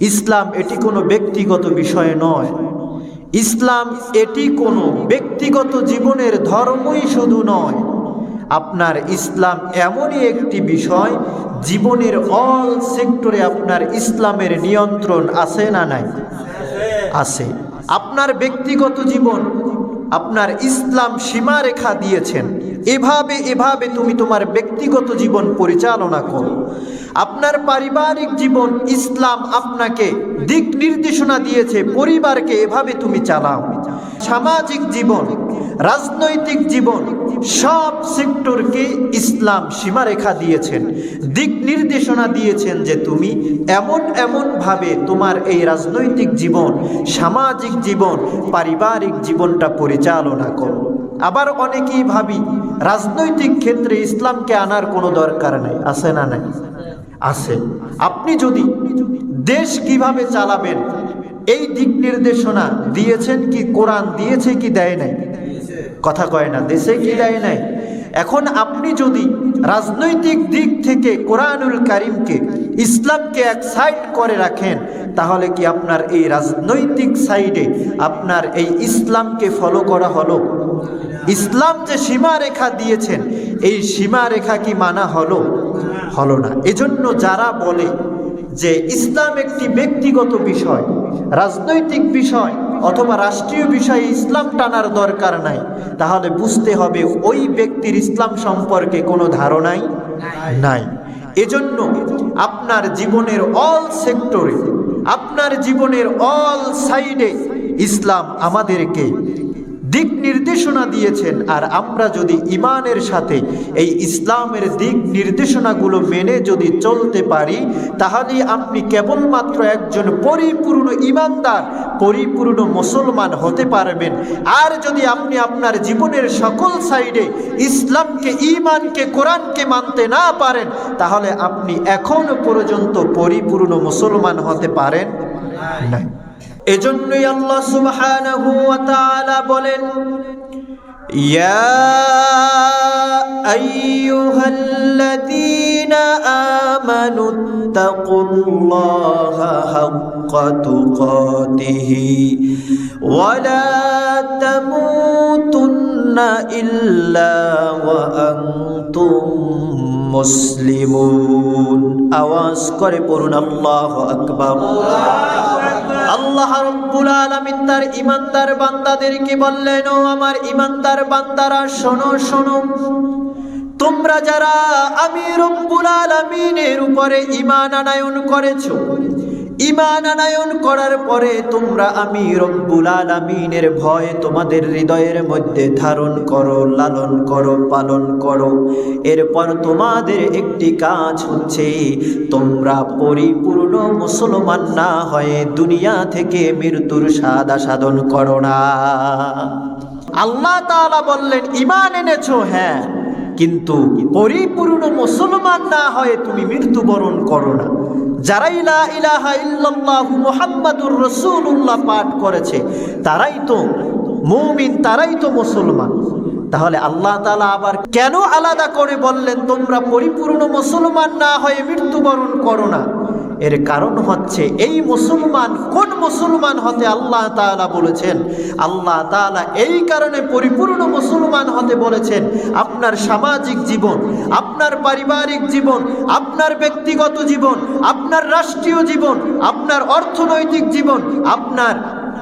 ইসলাম এটি কোনো ব্যক্তিগত বিষয় নয়। ইসলাম এটি কোনো ব্যক্তিগত জীবনের ধর্মই শুধু নয়। আপনার ইসলাম এমনই একটি বিষয়, জীবনের অল সেক্টরে আপনার ইসলামের নিয়ন্ত্রণ আছে না নাই? আছে। আপনার ব্যক্তিগত জীবন, আপনার ইসলাম সীমারেখা দিয়েছেন। এভাবে এভাবে তুমি তোমার ব্যক্তিগত জীবন পরিচালনা করো। আপনার পারিবারিক জীবন ইসলাম আপনাকে দিক নির্দেশনা দিয়েছে, পরিবারকে এভাবে তুমি চালাও। সামাজিক জীবন, রাজনৈতিক জীবন, সব সেক্টরকে ইসলাম সীমারেখা দিয়েছেন। দিক নির্দেশনা দিয়েছেন যে তুমি এমন এমনভাবে তোমার এই রাজনৈতিক জীবন, সামাজিক জীবন, পারিবারিক জীবনটা পরিচালনা করো। আবার অনেকেই ভাবি রাজনৈতিক ক্ষেত্রে ইসলামকে আনার কোনো দরকার নেই, আছে না নাই? আছে। আপনি যদি দেশ কীভাবে চালাবেন, এই দিক নির্দেশনা দিয়েছেন কি, কোরআন দিয়েছে কি, দেয় নাই? কথা কয় না, দেশে কি দেয় নাই? এখন আপনি যদি রাজনৈতিক দিক থেকে কোরআনুল কারিমকে, ইসলামকে এক সাইড করে রাখেন, তাহলে কি আপনার এই রাজনৈতিক সাইডে আপনার এই ইসলামকে ফলো করা হলো? ইসলাম যে সীমারেখা দিয়েছেন, এই সীমারেখা কি মানা হলো? হলো না। এজন্য যারা বলে যে ইসলাম একটি ব্যক্তিগত বিষয়, রাজনৈতিক বিষয় অথবা রাষ্ট্রীয় বিষয়ে ইসলাম টানার দরকার নাই, তাহলে বুঝতে হবে ওই ব্যক্তির ইসলাম সম্পর্কে কোনো ধারণাই নাই? এজন্য আপনার জীবনের অল সেক্টরে আপনার জীবনের অল সাইডে ইসলাম আমাদেরকে দিক নির্দেশনা দিয়েছেন। আর আমরা যদি ইমানের সাথে এই ইসলামের দিক নির্দেশনাগুলো মেনে যদি চলতে পারি, তাহলে আপনি কেবলমাত্র একজন পরিপূর্ণ ইমানদার পরিপূর্ণ মুসলমান হতে পারবেন। আর যদি আপনি আপনার জীবনের সকল সাইডে ইসলামকে ইমানকে কোরআনকে মানতে না পারেন, তাহলে আপনি এখনও পর্যন্ত পরিপূর্ণ মুসলমান হতে পারেন এজন্যই আল্লাহ সুবহানাহু ওয়া তাআলা বলেন ইয়া আইয়ুহাল্লাযীনা তাকুল্লাহা হাক্কা তুকাতিহি ওয়া লা তামুতুন্না ইল্লা ওয়া আনতুম মুসলিমুন আওয়াজ করে পড়ুন, আল্লাহু আকবার। আল্লাহ রব্বুল আলামিন তার ইমানদার বান্দাদেরকে বললেন, ও আমার ইমানদার বান্দারা, শোনো শোনো। তোমরা যারা আমি রব্বুল আলামিনের উপরে ঈমান আনায়ন করেছ, ঈমান আনায়ন করার পরে তোমরা আমি রব্বুল আলামিনের ভয় তোমাদের হৃদয়ের মধ্যে ধারণ করো, লালন করো, পালন করো। এরপর তোমাদের একটি কাজ হচ্ছে, তোমরা পরিপূর্ণ মুসলমান না হয়ে দুনিয়া থেকে মৃত্যুর সাদা সাধন করো না। আল্লাহ তাআলা বললেন, ঈমান এনেছো? হ্যাঁ। কিন্তু পরিপূর্ণ মুসলমান না হয়ে তুমি মৃত্যুবরণ করো না। যারাই লা ইলাহা ইল্লাল্লাহ মুহাম্মাদুর রাসূলুল্লাহ পাঠ করেছে, তারাই তো মুমিন, তারাই তো মুসলমান। তাহলে আল্লাহ তালা আবার কেন আলাদা করে বললেন, তোমরা পরিপূর্ণ মুসলমান না হয়ে মৃত্যুবরণ করো না? এর কারণ হচ্ছে এই মুসলমান, কোন মুসলমান হতে আল্লাহ তালা বলেছেন? আল্লাহ তালা এই কারণে পরিপূর্ণ মুসলমান হতে বলেছেন, আপনার সামাজিক জীবন, আপনার পারিবারিক জীবন, আপনার ব্যক্তিগত জীবন, আপনার রাষ্ট্রীয় জীবন, আপনার অর্থনৈতিক জীবন, আপনার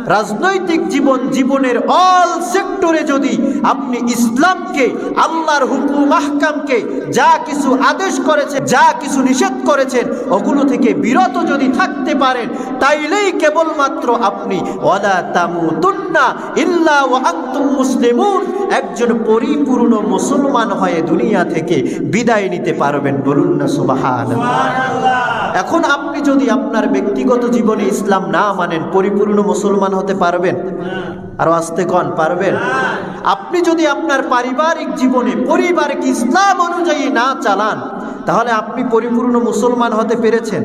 রাজনৈতিক জীবন জীবনের অল সেক্টরে যদি আপনি ইসলামকে আল্লাহর হুকুম আহকামকে যা কিছু আদেশ করেছে যা কিছু নিষেধ করেছেন ওগুলো থেকে বিরত যদি থাকতে পারেন তাইলেই কেবলমাত্র আপনি ওয়ালা তামুতুন্না ইল্লা ওয়া আনতুম মুসলিমুন। একজন পরিপূর্ণ মুসলমান হয়ে দুনিয়া থেকে বিদায় নিতে পারবেন বলুন না সুবহানাল্লাহ। এখন আপনি যদি আপনার ব্যক্তিগত জীবনে ইসলাম না মানেন পরিপূর্ণ মুসলমান হতে পারবেন? আরও আসতে কন, পারবেন? আপনি যদি আপনার পারিবারিক জীবনে পরিবারকে ইসলাম অনুযায়ী না চালান, তাহলে আপনি পরিপূর্ণ মুসলমান হতে পেরেছেন।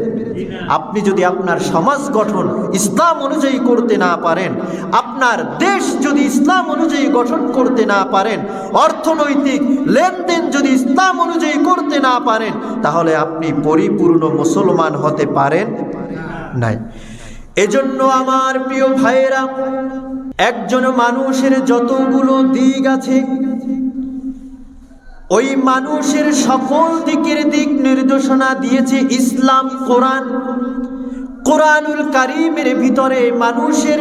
আপনি যদি আপনার সমাজ গঠন ইসলাম অনুযায়ী করতে না পারেন, আপনার দেশ যদি ইসলাম অনুযায়ী গঠন করতে না পারেন, অর্থনৈতিক লেনদেন যদি ইসলাম অনুযায়ী করতে না পারেন, তাহলে আপনি পরিপূর্ণ মুসলমান হতে পারেন নাই। এজন্য আমার প্রিয় ভাইয়েরা, একজন মানুষের যতগুলো দিক আছে, ওই মানুষের সকল দিকের দিক নির্দেশনা দিয়েছে ইসলাম, কোরআন। কোরআনুল কারিমের ভিতরে মানুষের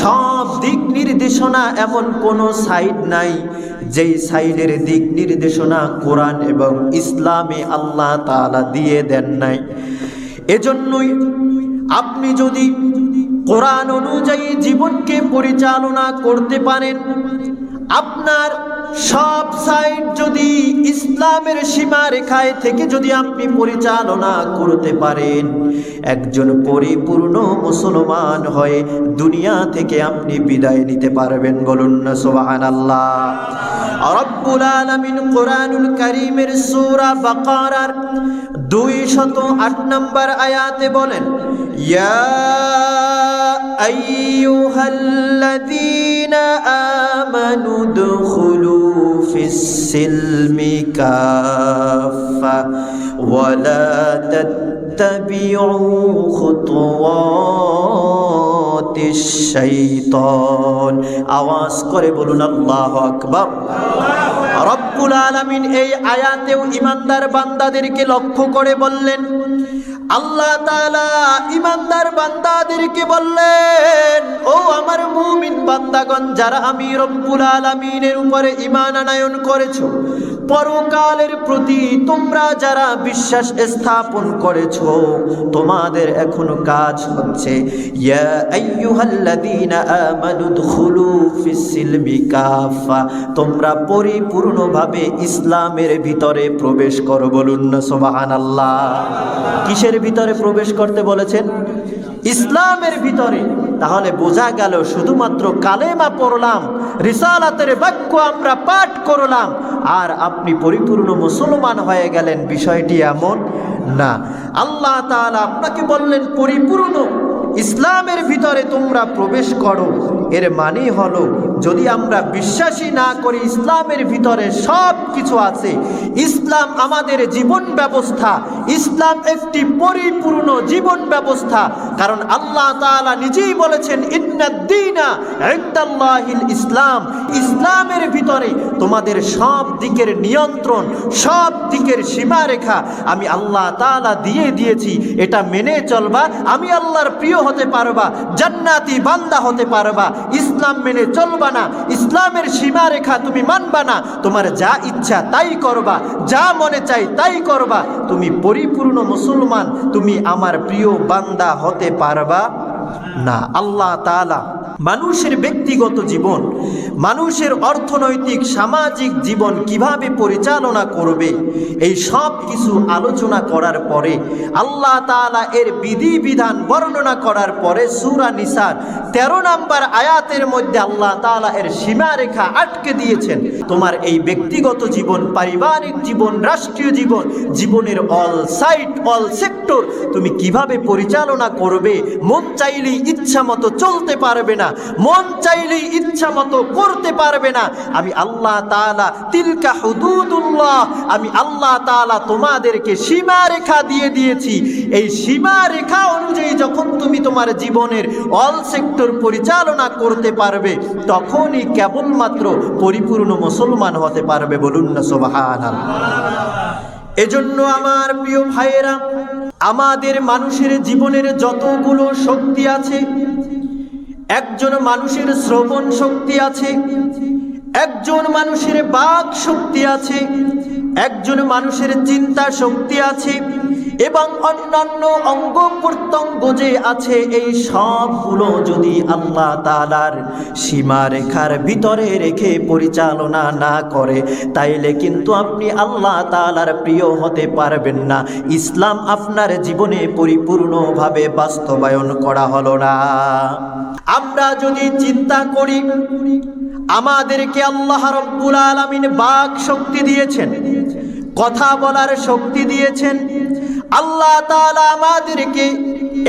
সব দিক নির্দেশনা এমন কোনো সাইড নাই, যেই সাইডের দিক নির্দেশনা কোরআন এবং ইসলামে আল্লাহ তাআলা দিয়ে দেন নাই। এজন্যই আপনি যদি কোরআন অনুযায়ী জীবনকে পরিচালনা করতে পারেন, আপনার সব সাইড যদি ইসলামের সীমা রেখায় থেকে যদি আপনি পরিচালনা করতে পারেন, একজন পরিপূর্ণ মুসলমান হয়ে দুনিয়া থেকে আপনি বিদায় নিতে পারবেন বলুন না সোহান আল্লাহ রব্বুল আলামিন কোরআনুল কারীমের সূরা বাকারার 208 নম্বর আয়াতে বলেন ইয়া আইয়ুহাল্লাযীনা আমানু দুখুলু ফিস-সিলমি কাফা ওয়া লা তাত্তাবিউ খুতুওয়াতিশ শাইতান আওয়াজ করে বলুন আল্লাহু আকবার। রব্বুল আলামিন এই আয়াতেও ইমানদার বান্দাদেরকে লক্ষ্য করে বললেন আল্লাহ তালা ইমানদার বান্দাদেরকে বললেন, ও আমার মুমিন বান্দাগণ, যারা আমি রব্বুল আলমিনের উপরে ইমান আনায়ন করেছ পরকালের প্রতি তোমরা যারা বিশ্বাস স্থাপন করেছ, তোমাদের এখন কাজ হচ্ছে। তোমরা পরিপূর্ণভাবে ইসলামের ভিতরে প্রবেশ করো বলুন না, সুবহানাল্লাহ। কিসের ভিতরে প্রবেশ করতে বলেছেন? ইসলামের ভিতরে। তাহলে বোঝা গেল শুধুমাত্র কালেমা পড়লাম, রিসালাতের বাক্য আমরা পাঠ করলাম, আর আপনি পরিপূর্ণ মুসলমান হয়ে গেলেন, বিষয়টি এমন না। আল্লাহ তালা আপনাকে বললেন, পরিপূর্ণ ইসলামের ভিতরে তোমরা প্রবেশ করো। এর মানে হলো, যদি আমরা বিশ্বাসী না করি, ইসলামের ভিতরে সব কিছু আছে। ইসলাম আমাদের জীবন ব্যবস্থা। ইসলাম একটি পরিপূর্ণ জীবন ব্যবস্থা। কারণ আল্লাহ তাআলা নিজেই বলেছেন ইন্নাদ্দিনা ইনদাল্লাহিল ইসলাম। ইসলামের ভিতরে তোমাদের সব দিকের নিয়ন্ত্রণ, সব দিকের সীমারেখা আমি আল্লাহ তাআলা দিয়ে দিয়েছি। এটা মেনে চলবা। আমি আল্লাহর প্রিয় হতে পারবা, জান্নাতি বান্দা হতে পারবা, ইসলাম মেনে চলবা না, ইসলামের সীমারেখা তুমি মানবা না, তোমার যা ইচ্ছা তাই করবা, যা মনে চাই তাই করবা, তুমি পরিপূর্ণ মুসলমান, তুমি আমার প্রিয় বান্দা হতে পারবা না। আল্লাহ তালা মানুষের ব্যক্তিগত জীবন মানুষের অর্থনৈতিক, সামাজিক জীবন কীভাবে পরিচালনা করবে? এই সব কিছু আলোচনা করার পরে, আল্লাহ তাআলা এর বিধিবিধান বর্ণনা করার পরে সূরা নিসার তেরো নাম্বার আয়াতের মধ্যে আল্লাহ তাআলা এর সীমারেখা আটকে দিয়েছেন। তোমার এই ব্যক্তিগত জীবন, পারিবারিক জীবন, রাষ্ট্রীয় জীবন, জীবনের অল সাইট অল সেক্টর তুমি কীভাবে পরিচালনা করবে? মন চাইলেই ইচ্ছা মতো চলতে পারবে না। মন চাইলেই ইচ্ছা মতো করতে পারবে না। আমি আল্লাহ তাআলা, তিলকা হুদুদুল্লাহ, আমি আল্লাহ তাআলা তোমাদেরকে সীমা রেখা দিয়ে দিয়েছি। এই সীমা রেখা অনুযায়ী যখন তুমি তোমার জীবনের অল সেক্টর পরিচালনা করতে পারবে, তখনই কেবলমাত্র পরিপূর্ণ মুসলমান হতে পারবে। বলুন না, সুবহানাল্লাহ। এজন্য আমার প্রিয় ভাইয়েরা আমাদের মানুষের জীবনের যতগুলো শক্তি আছে, একজন মানুষের শ্রবণ শক্তি আছে, একজন মানুষের বাক শক্তি আছে, একজন মানুষের চিন্তা শক্তি আছে এবং অন্যান্য অঙ্গ প্রত্যঙ্গ যে আছে, এই সবগুলো যদি আল্লাহ তালার সীমারেখার ভিতরে রেখে পরিচালনা না করে, তাইলে কিন্তু আপনি আল্লাহ তালার প্রিয় হতে পারবেন না। ইসলাম আপনার জীবনে পরিপূর্ণভাবে বাস্তবায়ন করা হলো না। আমরা যদি চিন্তা করি, আমাদেরকে আল্লাহ রব্বুল আলমিন বাক শক্তি দিয়েছেন, কথা বলার শক্তি দিয়েছেন আল্লাহ আমাদেরকে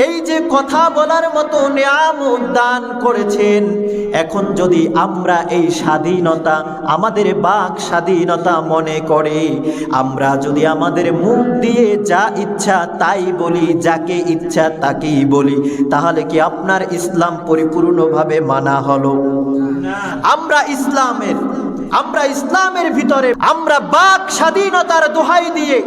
এই যে কথা বলার মতো নিয়ামত দান করেছেন। এখন যদি আমরা এই স্বাধীনতা, আমাদের বাক স্বাধীনতা মনে করে, আমরা যদি আমাদের মুখ দিয়ে যা ইচ্ছা তাই বলি, যাকে ইচ্ছা তাকেই বলি, তাহলে কি আপনার ইসলাম পরিপূর্ণভাবে মানা হলো? আমরা ইসলামের আমরা ইসলামের ভিতরে, আমরা বাক স্বাধীনতার দোহাই দিয়ে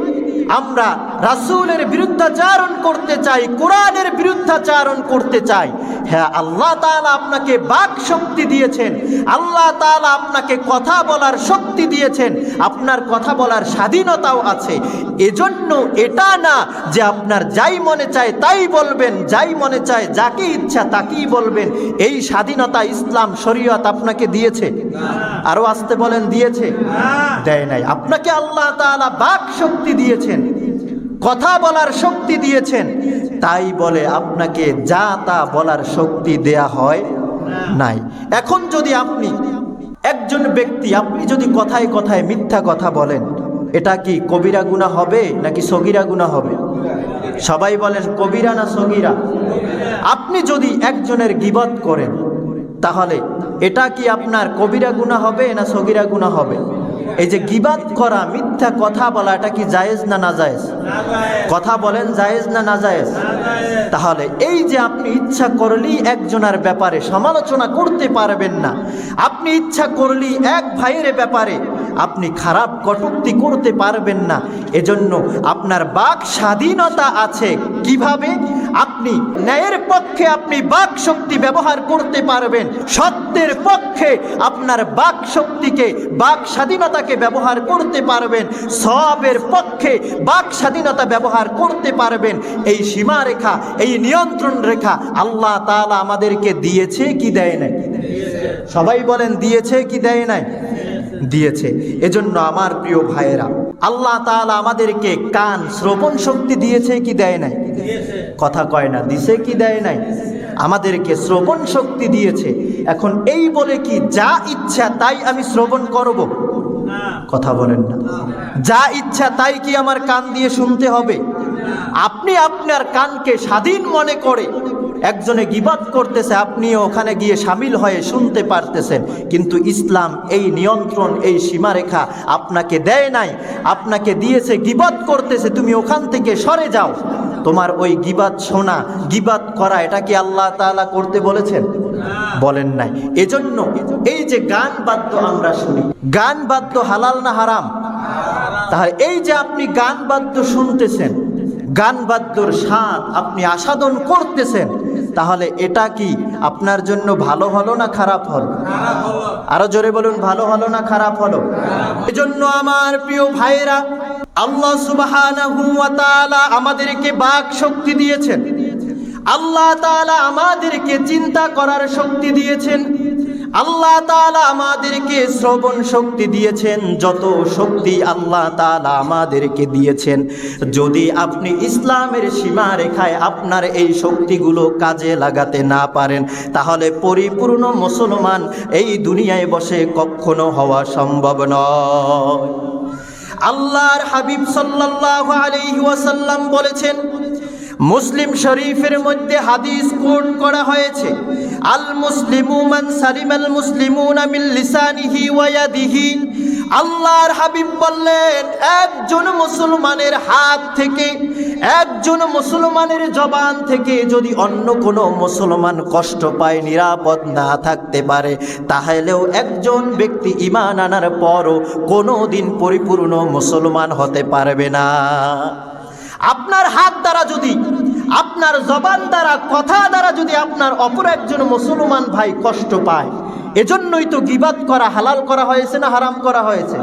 আমরা রাসূলের বিরুদ্ধাচারণ করতে চাই কোরআনের বিরুদ্ধাচারণ করতে চাই। হ্যাঁ আল্লাহ তাআলা আপনাকে বাক শক্তি দিয়েছেন। আল্লাহ তাআলা আপনাকে কথা বলার শক্তি দিয়েছেন। আপনার কথা বলার স্বাধীনতাও আছে। এজন্য এটা না যে আপনার যাই মনে চায় তাই বলবেন যাই মনে চায় যাকে ইচ্ছা তাকেই বলবেন। এই স্বাধীনতা ইসলাম শরীয়ত আপনাকে দিয়েছে। আরও আসতে বলেন দিয়েছে। দেয় নাই। আপনাকে আল্লাহ তাআলা বাক শক্তি দিয়েছেন, কথা বলার শক্তি দিয়েছেন, তাই বলে আপনাকে যা তা বলার শক্তি দেয়া হয় নাই। এখন যদি আপনি একজন ব্যক্তি, আপনি যদি কথায় কথায় মিথ্যা কথা বলেন, এটা কি কবিরা গুণা হবে নাকি সগিরা গুণা হবে? সবাই বলেন, কবিরা না সগিরা? আপনি যদি একজনের গিবত করেন, তাহলে এটা কি আপনার কবিরা গুণা হবে না সগিরা গুণা হবে? এই যে গিবাদ করা, মিথ্যা কথা বলা, এটা কি জায়েজ না না জায়েজ? কথা বলেন জায়েজ না না জায়েজ? তাহলে এই যে আপনি ইচ্ছা করলেই একজনের ব্যাপারে সমালোচনা করতে পারবেন না। আপনি ইচ্ছা করলেই এক ভাইয়ের ব্যাপারে আপনি খারাপ কটূক্তি করতে পারবেন না। এজন্য আপনার বাক স্বাধীনতা আছে। কীভাবে? আপনি ন্যায়ের পক্ষে আপনি বাক শক্তি ব্যবহার করতে পারবেন। সত্যের পক্ষে আপনার বাক শক্তিকে, বাক স্বাধীনতাকে ব্যবহার করতে পারবেন। সবের পক্ষে বাক স্বাধীনতা ব্যবহার করতে পারবেন। এই সীমারেখা, এই নিয়ন্ত্রণ রেখা আল্লাহ তাআলা আমাদেরকে দিয়েছে কি দেয় নাই? সবাই বলেন দিয়েছে কি দেয় নাই? দিয়েছে। এজন্য আমার প্রিয় ভাইয়েরা আল্লাহ তাআলা আমাদেরকে কান শ্রবণ শক্তি দিয়েছে কি দেয় নাই? কথা কয় না দিছে কি দেয় নাই? আমাদেরকে শ্রবণ শক্তি দিয়েছে। এখন এই বলে কি যা ইচ্ছা তাই আমি শ্রবণ করব? কথা বলেন না। যা ইচ্ছা তাই কি আমার কান দিয়ে শুনতে হবে? আপনি আপনার কানকে স্বাধীন মনে করে একজনে গিবাদ করতেছে, আপনিও ওখানে গিয়ে সামিল হয়ে শুনতে পারতেছেন। কিন্তু ইসলাম এই নিয়ন্ত্রণ, এই সীমারেখা আপনাকে দেয় নাই। আপনাকে দিয়েছে, গিবাদ করতেছে, তুমি ওখান থেকে সরে যাও। তোমার ওই গিবাদ শোনা, গিবাদ করা, এটা কি আল্লাহ তাআলা করতে বলেছেন? বলেন নাই। এজন্য এই যে গান বাদ্য আমরা শুনি, গান বাদ্য হালাল না হারাম? তাহলে এই যে আপনি গান বাদ্য শুনতেছেন, গান বাদ্যর স্বাদ আপনি আস্বাদন করতেছেন তাহলে এটা কি? আপনার জন্য ভালো হলো না খারাপ হলো? আরও জোরে বলুন, ভালো হলো না খারাপ হলো? এজন্য আমার প্রিয় ভাইরা আল্লাহ সুবাহ আমাদেরকে বাক শক্তি দিয়েছেন। আল্লাহ তালা আমাদেরকে চিন্তা করার শক্তি দিয়েছেন। আল্লাহ তাআলা আমাদেরকে শ্রবণ শক্তি দিয়েছেন, যত শক্তি আল্লাহ তালা আমাদেরকে দিয়েছেন। যদি আপনি ইসলামের সীমা রেখায় আপনার এই শক্তিগুলো কাজে লাগাতে না পারেন, তাহলে পরিপূর্ণ মুসলমান এই দুনিয়ায় বসে কখনো হওয়া সম্ভব নয়। আল্লাহর হাবিব সাল্লাল্লাহু আলাইহি ওয়াসাল্লাম বলেছেন মুসলিম শরীফের মধ্যে হাদিস কোট করা হয়েছে। আল মুসলিমু মান সালিমাল মুসলিমুনা মিন লিসানিহি ওয়া ইয়াদিহি। আল্লাহর হাবিব বললেন, একজন মুসলমানের হাত থেকে, একজন মুসলমানের জবান থেকে যদি অন্য কোনো মুসলমান কষ্ট পায়, নিরাপদ না থাকতে পারে, তাহলেও একজন ব্যক্তি ইমান আনার পরও কোনো দিন পরিপূর্ণ মুসলমান হতে পারবে না। আপনার হাত দ্বারা যদি, আপনার জবান দ্বারা, কথা দ্বারা যদি আপনার অপর একজন মুসলমান ভাই কষ্ট পায় এজন্যই তো গিবাদ করা, হালাল করা হয়েছে না হারাম করা হয়েছে?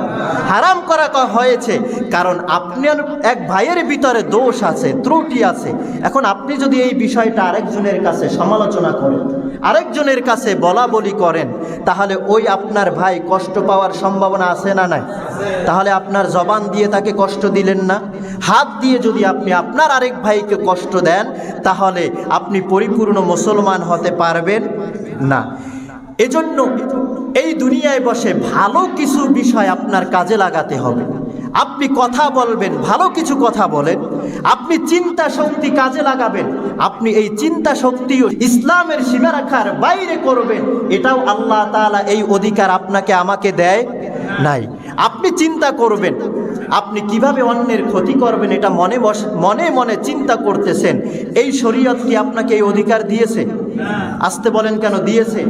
হারাম করা হয়েছে? কারণ আপনার এক ভাইয়ের ভিতরে দোষ আছে, ত্রুটি আছে। এখন আপনি যদি এই বিষয়টা আরেকজনের কাছে সমালোচনা করেন, আরেকজনের কাছে বলা বলি করেন, তাহলে ওই আপনার ভাই কষ্ট পাওয়ার সম্ভাবনা আছে না নাই? তাহলে আপনার জবান দিয়ে তাকে কষ্ট দিলেন না? হাত দিয়ে যদি আপনি আপনার আরেক ভাইকে কষ্ট দেন, তাহলে আপনি পরিপূর্ণ মুসলমান হতে পারবেন না। এজন্য এই দুনিয়ায় বসে ভালো কিছু বিষয় আপনার কাজে লাগাতে হবে। আপনি কথা বলবেন, ভালো কিছু কথা বলেন, আপনি চিন্তা শক্তি কাজে লাগাবেন, আপনি এই চিন্তা শক্তিও ইসলামের সীমারেখার বাইরে করবেন, এটাও আল্লাহ তাআলা এই অধিকার আপনাকে আমাকে দেয় নাই। আপনি চিন্তা করবেন, আপনি কীভাবে অন্যের ক্ষতি করবেন এটা মনে বস, মনে মনে চিন্তা করতেছেন। এই শরীয়ত কি আপনাকে এই অধিকার দিয়েছে? আসতে বলেন কেন দিয়েছে?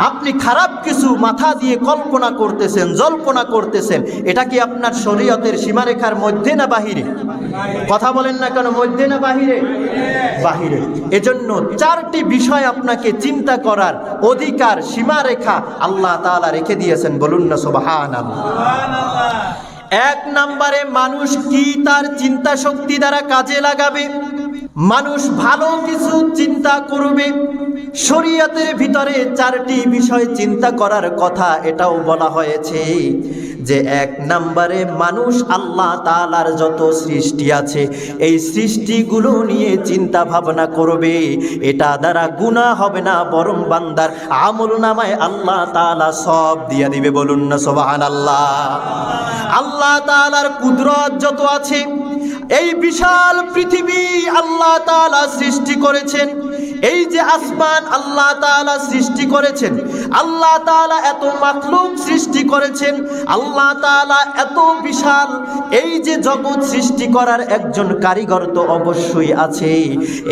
আপনি খারাপ কিছু মাথা দিয়ে কল্পনা করতেছেন, জল্পনা করতেছেন। এটা কি আপনার শরীয়তের সীমারেখার মধ্যে না বাহিরে? কথা বলেন না কেন, মধ্যে না বাহিরে? বাহিরে। এজন্য চারটি বিষয় আপনাকে চিন্তা করার অধিকার, সীমারেখা আল্লাহ তাআলা রেখে দিয়েছেন। বলুন না, সুবহানাল্লাহ। এক নম্বরে মানুষ কি তার চিন্তা শক্তি দ্বারা কাজে লাগাবে? মানুষ ভালো কিছু চিন্তা করবে। শরীয়তের ভিতরে চারটি বিষয় চিন্তা করার কথা এটাও বলা হয়েছে যে এক নম্বরে মানুষ আল্লাহ তালার যত সৃষ্টি আছে, এই সৃষ্টিগুলো নিয়ে চিন্তা ভাবনা করবে। এটা দ্বারা গুণা হবে না, বরং বান্দার আমল নামায় আল্লাহ তালা সব দিয়ে দিবে। বলুন না সোবাহান আল্লাহ আল্লাহ তালার কুদরত যত আছে এই বিশাল পৃথিবী আল্লাহ তালা সৃষ্টি করেছেন। এই যে আসমান আল্লাহ তাআলা সৃষ্টি করেছেন, আল্লাহ তাআলা এত মাখলুক সৃষ্টি করেছেন, আল্লাহ তাআলা এত বিশাল, এই যে জগৎ সৃষ্টি করার একজন কারিগর তো অবশ্যই আছে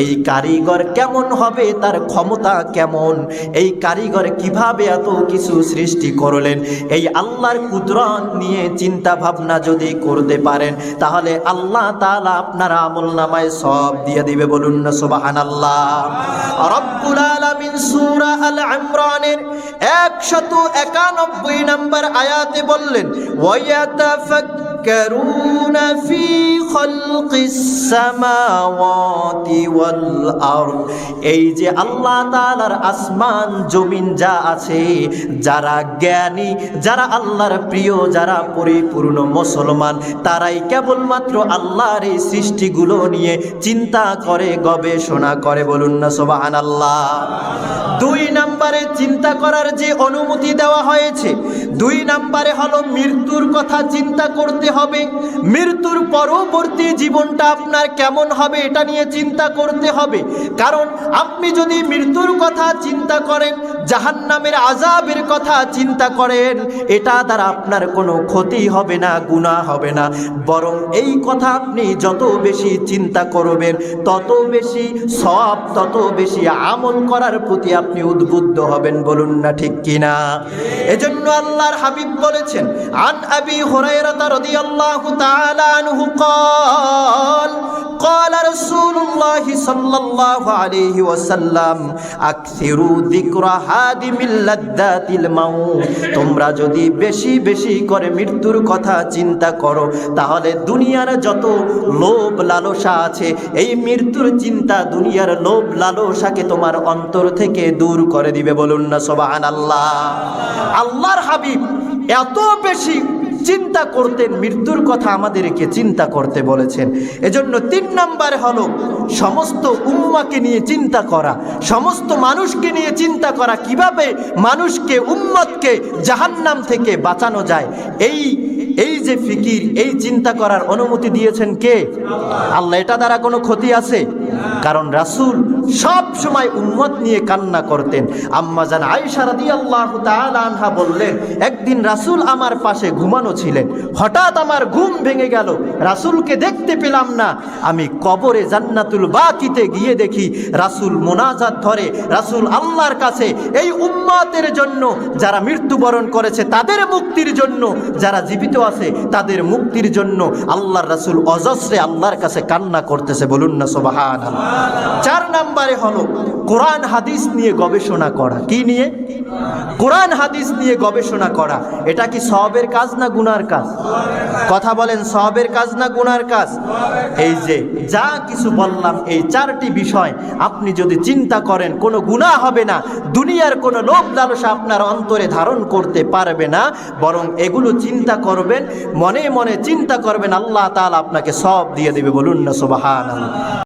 এই কারিগর কেমন হবে, তার ক্ষমতা কেমন, এই কারিগর কীভাবে এত কিছু সৃষ্টি করলেন, এই আল্লাহর কুদরত নিয়ে চিন্তা ভাবনা যদি করতে পারেন, তাহলে আল্লাহ তাআলা আপনার আমল নামায় সব দিয়ে দিবে বলুন না, সুবহানাল্লাহ। রব্বুল আলামিন সূরা আল ইমরানের 191 নম্বর আয়াতে বললেন ওয়ায়াতাফাক্কারুন ফি খালকিস সামাওয়াতি ওয়াল আরদ এই যে আল্লাহ তাআলার আসমান, জমিন যা আছে, যারা জ্ঞানী, যারা আল্লাহর প্রিয়, যারা পরিপূর্ণ মুসলমান, তারাই কেবলমাত্র আল্লাহর এই সৃষ্টিগুলো নিয়ে চিন্তা করে, গবেষণা করে। বলুন না সোবাহান আল্লাহ দুই নম্বরে চিন্তা করার যে অনুমতি দেওয়া হয়েছে দুই নাম্বারে হলো মৃত্যুর কথা চিন্তা করতে হবে। মৃত্যুর পরবর্তী জীবনটা আপনার কেমন হবে এটা নিয়ে চিন্তা করতে হবে। কারণ আপনি যদি মৃত্যুর কথা চিন্তা করেন, জাহান্নামের আজাবের কথা চিন্তা করেন, এটা দ্বারা আপনার কোনো ক্ষতি হবে না গুণা হবে না। বরং এই কথা আপনি যত বেশি চিন্তা করবেন, তত বেশি সব তত বেশি আমল করার প্রতি আপনি উদ্বুদ্ধ হবেন, বলুন না ঠিক কিনা? এজন্য আল্লাহর হাবিব বলেছেন আন আবি হুরায়রা রাদিয়াল্লাহু তাআলা আনহু قال قال رسول الله صلى الله عليه وسلم اكثروا ذكر هادم اللذات الموت তোমরা যদি বেশি বেশি করে মৃত্যুর কথা চিন্তা করো তাহলে দুনিয়ার যত লোভ লালসা আছে এই মৃত্যুর চিন্তা দুনিয়ার লোভ লালসাকে তোমার অন্তর থেকে দূর করে দিবে বলুন না সোবাহান আল্লাহ আল্লাহর হাবিব এত বেশি চিন্তা করতেন, মৃত্যুর কথা আমাদেরকে চিন্তা করতে বলেছেন। এজন্য তিন নম্বরে হলো সমস্ত উম্মাকে নিয়ে চিন্তা করা, সমস্ত মানুষকে নিয়ে চিন্তা করা, কীভাবে মানুষকে উম্মতকে জাহান্নাম থেকে বাঁচানো যায়। এই এই যে ফিকির, এই চিন্তা করার অনুমতি দিয়েছেন কে? আল্লাহ, এটা দ্বারা কোনো ক্ষতি আছে? কারণ রাসূল সব সময় উম্মত নিয়ে কান্না করতেন। আম্মা জান আয়েশা রাদিয়াল্লাহু তাআলা আনহা বললেন, একদিন রাসূল আমার পাশে ঘুমানো ছিলেন। হঠাৎ আমার ঘুম ভেঙে গেল। রাসূলকে দেখতে পেলাম না। আমি কবরে জান্নাতুল বাকিতে গিয়ে দেখি রাসূল মোনাজাত ধরে। রাসূল আল্লাহর কাছে এই উম্মতের জন্য যারা মৃত্যুবরণ করেছে তাদের মুক্তির জন্য, যারা জীবিত আছে তাদের মুক্তির জন্য আল্লাহর রাসূল অজস্রে আল্লাহর কাছে কান্না করতেছে। বলুন না সুবহান চার নম্বরে হলো কোরআন হাদিস নিয়ে গবেষণা করা। কি নিয়ে? কোরআন হাদিস নিয়ে গবেষণা করা। এটা কি সবের কাজ না গুনার কাজ? কথা বলেন, সবের কাজ না গুনার কাজ? এই যে, যা কিছু বললাম, এই চারটি বিষয় আপনি যদি চিন্তা করেন, কোনো গুনাহ হবে না, দুনিয়ার কোনো লোভ লালসা আপনার অন্তরে ধারণ করতে পারবে না, বরং এগুলো চিন্তা করবেন, মনে মনে চিন্তা করবেন, আল্লাহ তাআলা আপনাকে সব দিয়ে দেবে, বলুন না সুবহানাল্লাহ।